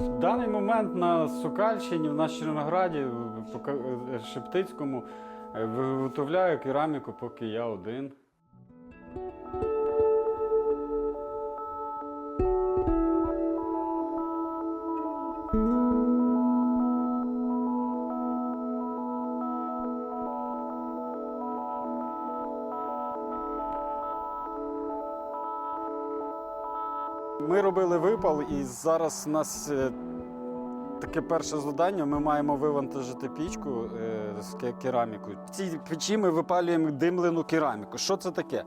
В даний момент на Сокальщині, в нас Чернограді, Пока- е, Шептицькому, е, виготовляю кераміку, поки я один. Ми робили випал, і зараз у нас е, таке перше завдання. Ми маємо вивантажити пічку е, з ке- керамікою. В цій печі ми випалюємо димлену кераміку. Що це таке?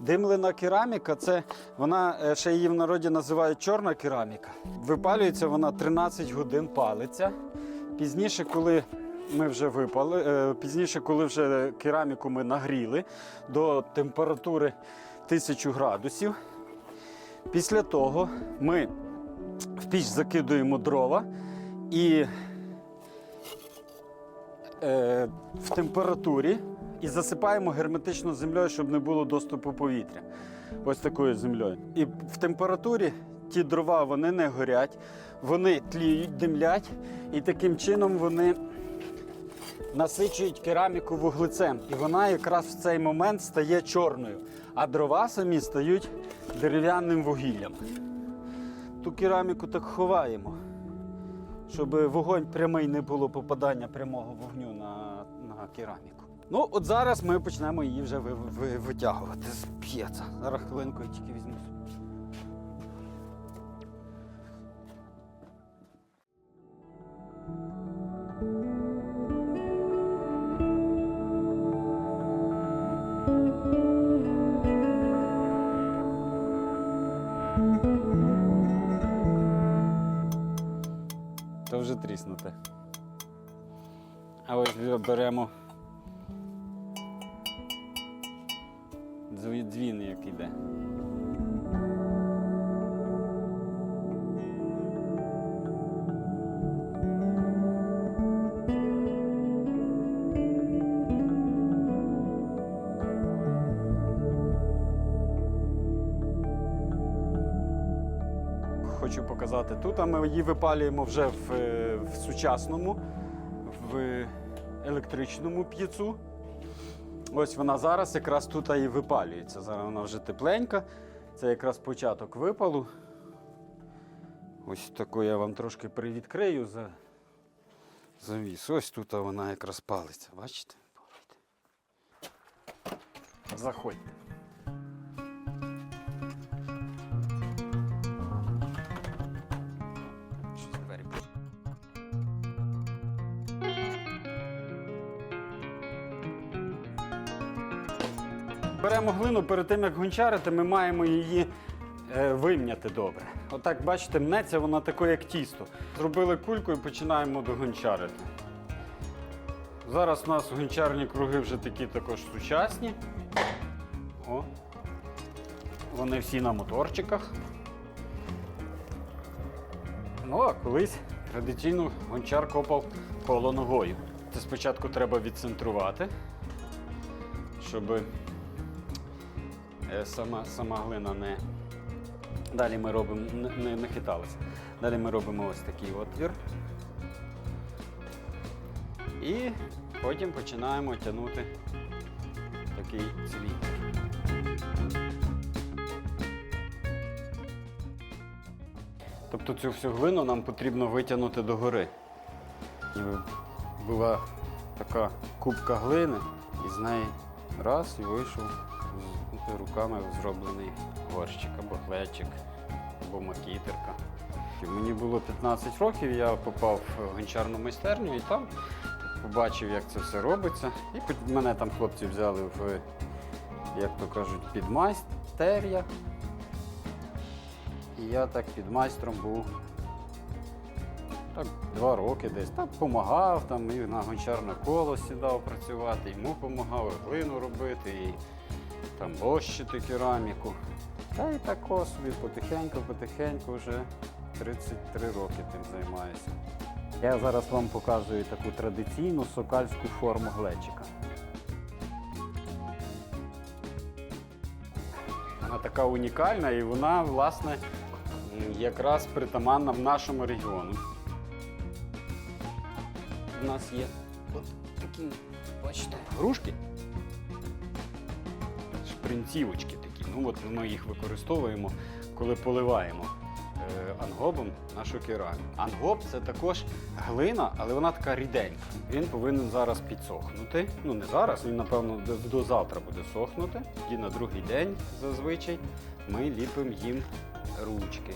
Димлена кераміка це вона е, ще її в народі називають чорна кераміка. Випалюється вона 13 годин палиться. Пізніше, коли ми вже випали, пізніше, коли вже кераміку ми нагріли до температури 1000 градусів. Після того ми в піч закидуємо дрова і е, в температурі і засипаємо герметично землею, щоб не було доступу повітря. Ось такою землею. І в температурі ті дрова вони не горять, вони тліють, димлять, і таким чином вони насичують кераміку вуглецем. І вона якраз в цей момент стає чорною, а дрова самі стають дерев'яним вугіллям. Ту кераміку так ховаємо, щоб вогонь прямий не було попадання прямого вогню на, на кераміку. Ну, от зараз ми почнемо її вже ви, ви, витягувати з п'єца. Зараз хвилинку я тільки візьму. Тріснуте. А ось беремо дзві- дзвін, як іде. Хочу показати тут, а ми її випалюємо вже в, е, в сучасному, в електричному п'єцу. Ось вона зараз якраз тут і випалюється. Зараз вона вже тепленька. Це якраз початок випалу. Ось таку я вам трошки привідкрию за завіс. Ось тут вона якраз палиться. Бачите? Заходьте. Беремо глину перед тим, як гончарити, ми маємо її е, вимняти добре. Отак, бачите, мнеться вона таке, як тісто. Зробили кульку і починаємо догончарити. Зараз у нас гончарні круги вже такі також сучасні. О. Вони всі на моторчиках. Ну, а колись традиційно гончар копав коло ногою. Це спочатку треба відцентрувати, щоб сама, сама глина не. Далі ми робимо, не, не. Далі ми робимо ось такий отвір. І потім починаємо тягнути такий цвіт. Тобто цю всю глину нам потрібно витягнути догори. Була така кубка глини, і з неї раз і вийшов руками зроблений горщик або глечик, або макітерка. Мені було 15 років, я попав в гончарну майстерню і там побачив, як це все робиться. І мене там хлопці взяли в, як то кажуть, підмайстер'я. І я так під майстром був так, два роки десь. Так допомагав, там, і на гончарне коло сідав працювати, йому допомагав глину робити, і там лощити кераміку. Та і так собі потихеньку, потихеньку вже 33 роки тим займаюся. Я зараз вам показую таку традиційну сокальську форму глечика. Вона така унікальна і вона, власне, якраз притаманна в нашому регіону. У нас є от такі, бачите, грушки. Шпринцівочки такі. Ну от ми їх використовуємо, коли поливаємо е, ангобом нашу кераміку. Ангоб це також глина, але вона така ріденька. Він повинен зараз підсохнути. Ну не зараз, він напевно до, до завтра буде сохнути. І на другий день зазвичай ми ліпимо їм ручки.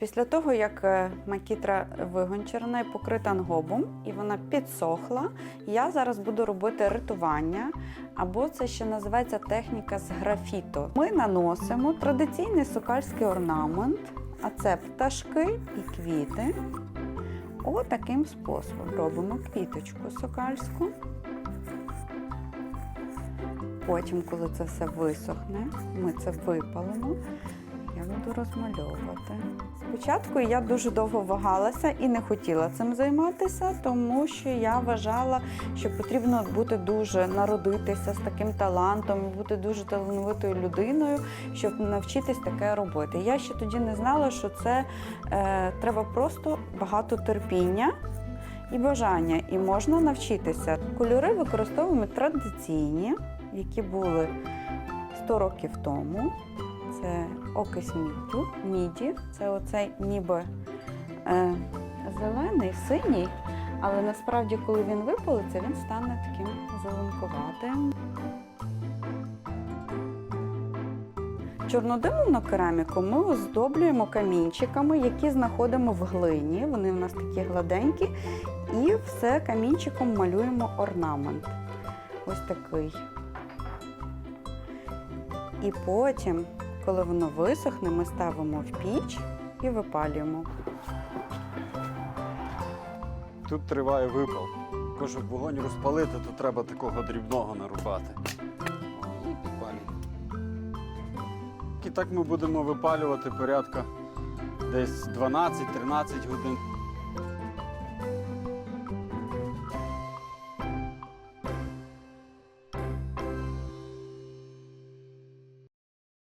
Після того, як е, макітра вигончарена і покрита ангобом, і вона підсохла, я зараз буду робити ритування, або це ще називається техніка з графіту. Ми наносимо традиційний сокальський орнамент, а це пташки і квіти. Отаким способом робимо квіточку сокальську. Потім, коли це все висохне, ми це випалимо. Я буду розмальовувати. Спочатку я дуже довго вагалася і не хотіла цим займатися, тому що я вважала, що потрібно бути дуже народитися з таким талантом, бути дуже талановитою людиною, щоб навчитись таке робити. Я ще тоді не знала, що це е, треба просто багато терпіння. І бажання, і можна навчитися. Кольори використовуємо традиційні, які були 100 років тому. Це окись міду, міді, це оцей ніби е, зелений, синій, але насправді, коли він випалиться, він стане таким зеленкуватим. Чорнодимовну кераміку ми оздоблюємо камінчиками, які знаходимо в глині. Вони у нас такі гладенькі, і все камінчиком малюємо орнамент. Ось такий. І потім, коли воно висохне, ми ставимо в піч і випалюємо. Тут триває випал. Щоб вогонь розпалити, то треба такого дрібного нарубати. І так ми будемо випалювати порядка десь 12-13 годин.